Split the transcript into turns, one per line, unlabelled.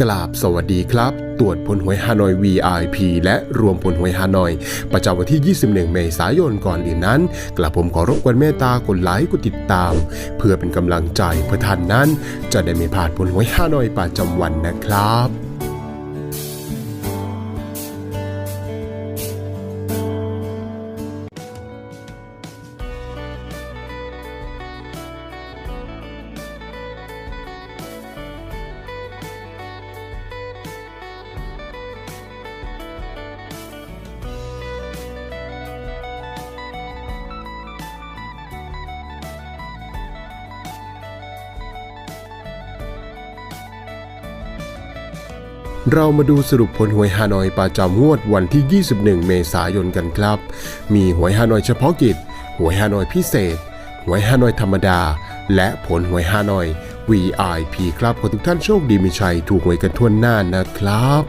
กราบสวัสดีครับ ตรวจผลหวยฮานอย VIP และรวมผลหวยฮานอย ประจำวันที่ 21 เมษายนก่อนอื่นนั้น กระผมขอรบกวนเมตตากดไลค์กดติดตาม เพื่อเป็นกำลังใจเพื่อท่านนั้น จะได้ไม่พลาดผลหวยฮานอยประจำวันนะครับ เรามาดูสรุปผลหวยฮานอยประจำงวดวันที่ 21 เมษายนกันครับ มีหวยฮานอยเฉพาะกิจ หวยฮานอยพิเศษ หวยฮานอยธรรมดา และผลหวยฮานอย VIP ครับขอทุกท่านโชคดีมีชัย ถูกหวยกันทั่วหน้านะครับ